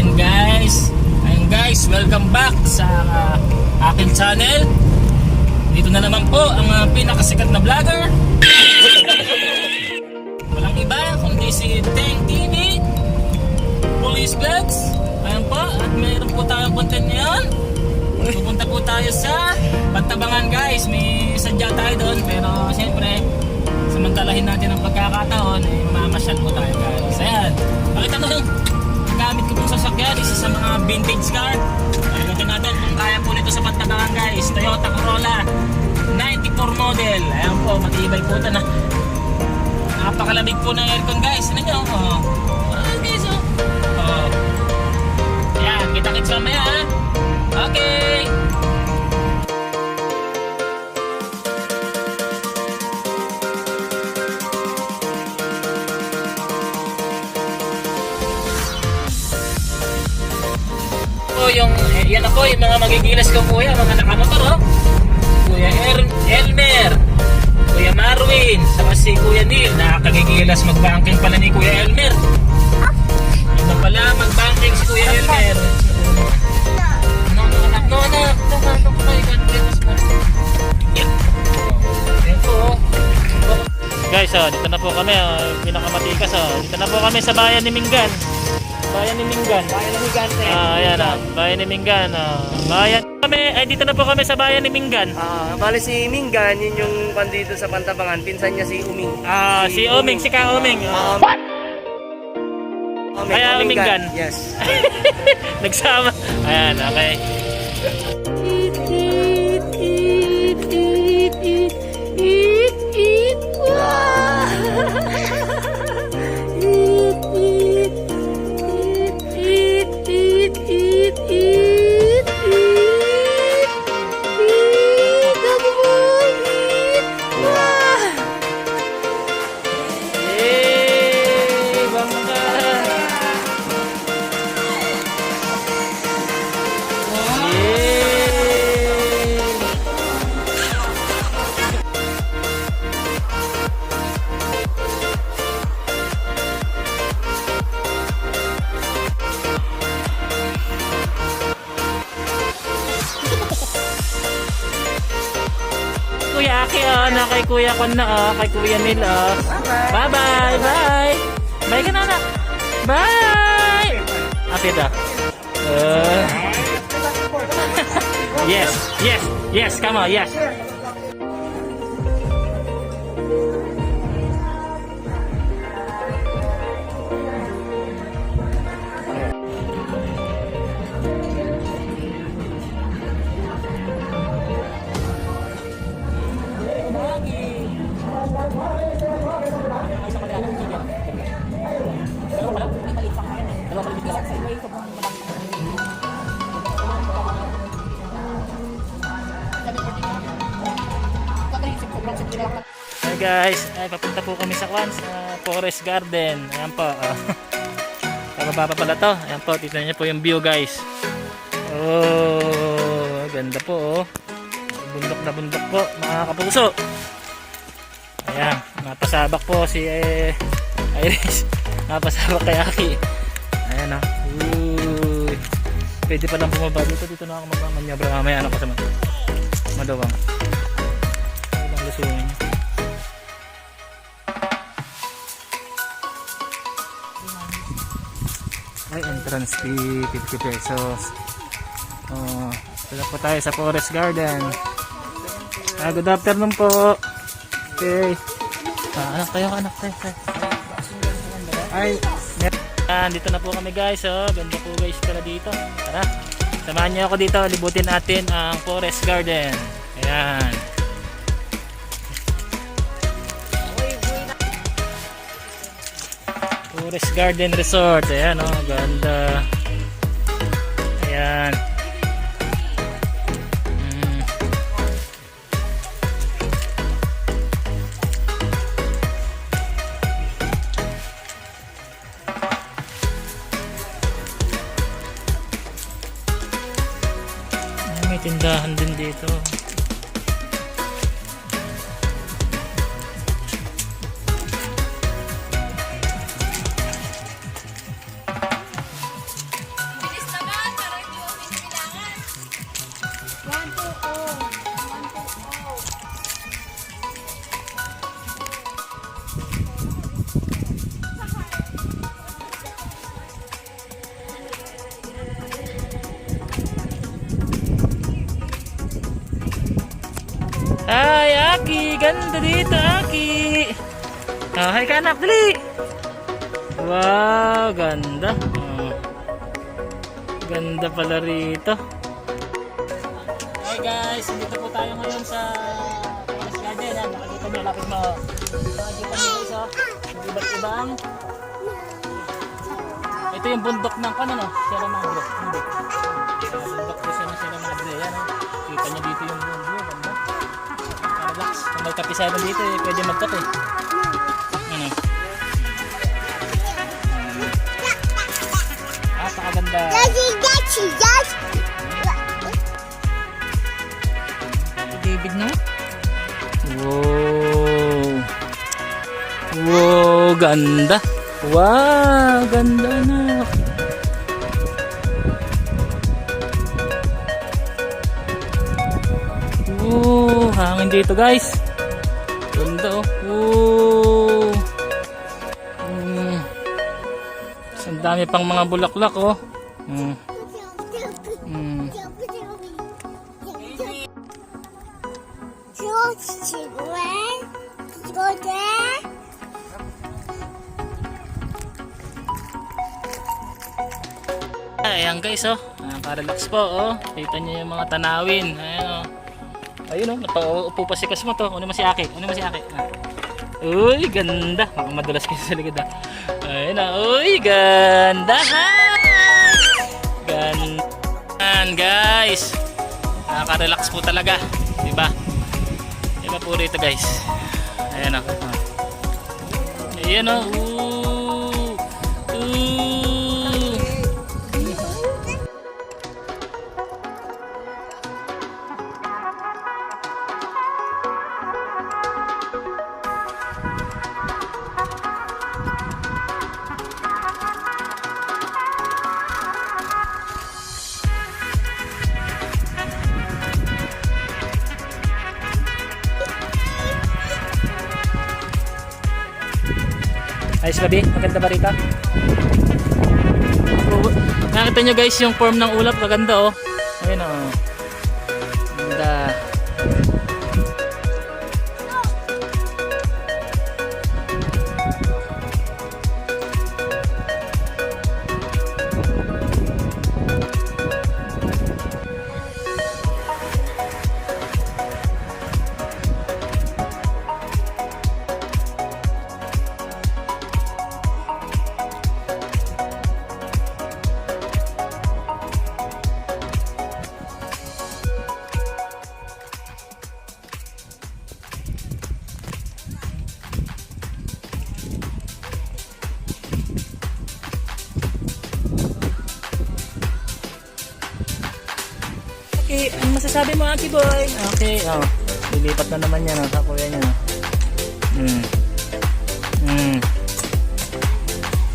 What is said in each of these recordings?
natin guys. Ayun guys welcome back sa uh, aking channel. Dito na naman po ang uh, pinakasikat na vlogger. Walang iba kundi si Teng TV Police Vlogs. Ayun po at mayroon po tayong content ngayon. Pupunta po tayo sa Pantabangan guys. May sadya tayo doon pero siyempre samantalahin natin ang pagkakataon eh, mamasyal po tayo ko pong sasakyan. Isa sa mga vintage car. Pakita natin kung kaya po nito sa Pantabangan guys. Toyota Corolla 94 model. Ayan po, matibay po ito na. Napakalamig po ng aircon guys. Ano nyo? Oh. Ah, guys oh. Oh. Yan, kita-kits mamaya ha. Magigilas ko kuya, mga nakamotor oh. Kuya er Elmer, Kuya Marwin, saka si Kuya Neil, nakakagigilas mag-banking pala ni Kuya Elmer. Ano pala, mag-banking si Kuya Elmer. No, no, no, no, no, no, no. Yan po, oh. Guys, oh, dito na po kami, oh, pinakamatikas, oh. Dito na po kami sa bayan ni Minggan. Bayan ni Minggan. Bayan ng Higante. Ah, ayan ah. Bayan ni Minggan. ah. Bayan kami, ay dito na po kami sa bayan ni Minggan. Ah, bale si Minggan, yun yung pandito sa Pantabangan. Pinsan niya si Uming. Ah, si Oming, si Ka Oming. Um, ah. Oming, Kaya Uminggan. Yes. Nagsama. Ayan, okay. Kuya Aki oh, na kay Kuya Kon na oh, kay Kuya Nil oh. Bye bye, bye. Bye ka na na. Bye. Apit ah. Uh, yes, yes, yes, come on, yes. Hi guys, ay papunta po kami sa Kwan sa Forest Garden. Ayan po. Oh. Pababa pa pala to. Ayan po, tignan niyo po yung view guys. Oh, ganda po oh. Bundok na bundok po, mga kapuso. Ayan, napasabak po si eh, Iris. Napasabak kay Aki. Ayan oh. Uy. Pwede pa lang bumaba dito. Dito na ako magmamanyabra mamaya. Ano pa sa madawang. Ang lusungin niya. Ay, entrance fee, 50 pesos. Oh, dito po tayo sa Forest Garden. Ah, good afternoon po. Okay. Ah, anak tayo, anak tayo. tayo. Ay, yan, dito na po kami guys. Oh, ganda po guys pala dito. Tara, samahan niyo ako dito. Libutin natin ang Forest Garden. Ayan. Forest Garden Resort. Ayan oh, ganda. Ayan. Mm. Ay, May tindahan din dito. Ganda dito, Aki. Ah, hi ka anak, dali. Wow, ganda. Oh. Ganda pala rito. Hi guys, dito po tayo ngayon sa Forest Garden. Yan, nakikita nyo, lapit mo. Nakikita nyo guys, oh. Iba't ibang. Ito yung bundok ng ano, no? Sierra Madre. Ah, Bundok po siya ng Sierra Madre. Yan, oh. Kita nyo dito yung bundok. Relax. Kung may kapisado dito, eh, pwede magkape. Ano? Napakaganda. David na? Wow. Wow, ganda. Wow, ganda na. Wow, hangin dito guys. Ganda oh. Wow. Mm. Ang dami pang mga bulaklak oh. Mm. Mm. Ayan guys oh, nakaka-relax po oh. Kita niyo yung mga tanawin. Ayan oh. Ayun oh, napaupo pa si Kasmo to. Ano mo si Aki? Ano mo si Aki? Ah. Uy, ganda. Baka madulas kayo sa likod ah. Ayun ah, uy, ganda. Hi! Ganda guys. Nakaka-relax po talaga. Diba? Diba po rito guys. Ayan. Ah. Ayan oh. Ooh. Ayos ba, Bi? Maganda ba rito? Nakita nyo guys yung form ng ulap. Maganda oh. Ayun oh. Masasabi mo, Aki Boy? Okay, oh. Lilipat na naman yan, oh, sa kuya niya. oh. Hmm. Hmm.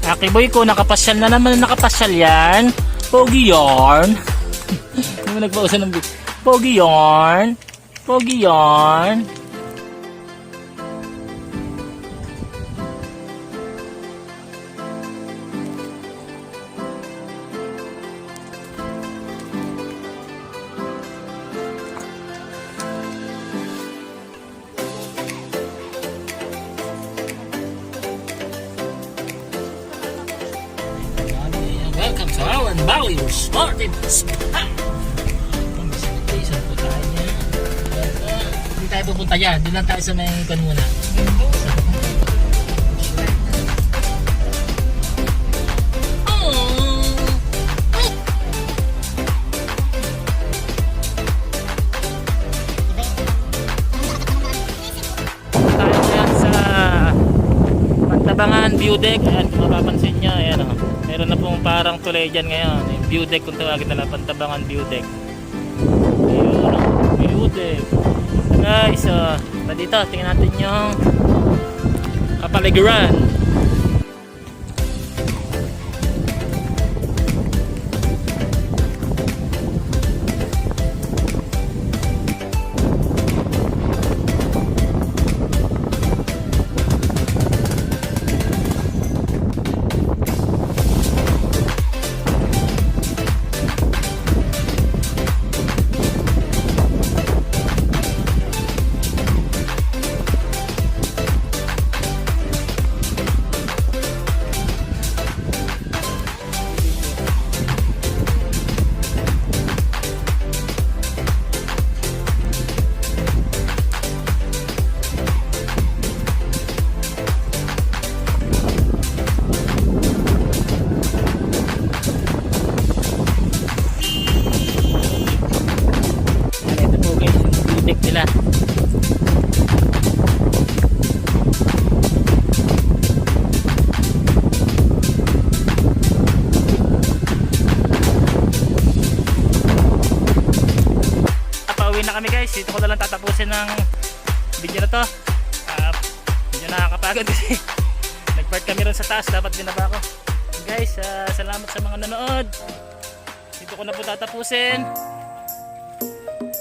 Aki Boy ko, nakapasyal na naman, nakapasyal yan. Pogi yarn. Hindi mo nagpausa ng bit. Pogi yarn. Pogi yarn. Bali Resort in Spa. Sanitation po tayo niya. Hindi tayo pupunta yan. Doon lang tayo sa may kan muna. Tayo sa Pantabangan view deck. Ayan, kung mapapansin nyo, ayan o. Meron na pong parang tulay dyan ngayon. Yung view deck kung tawagin nila, Pantabangan view deck. Ayun view deck. Guys, o. Pa dito, tingnan natin yung kapaligiran. Nakakapagod kasi nag-park kami rin sa taas, dapat binaba ko. Guys, ah, salamat sa mga nanood. Dito ko na po tatapusin.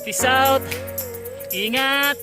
Peace out. Ingat.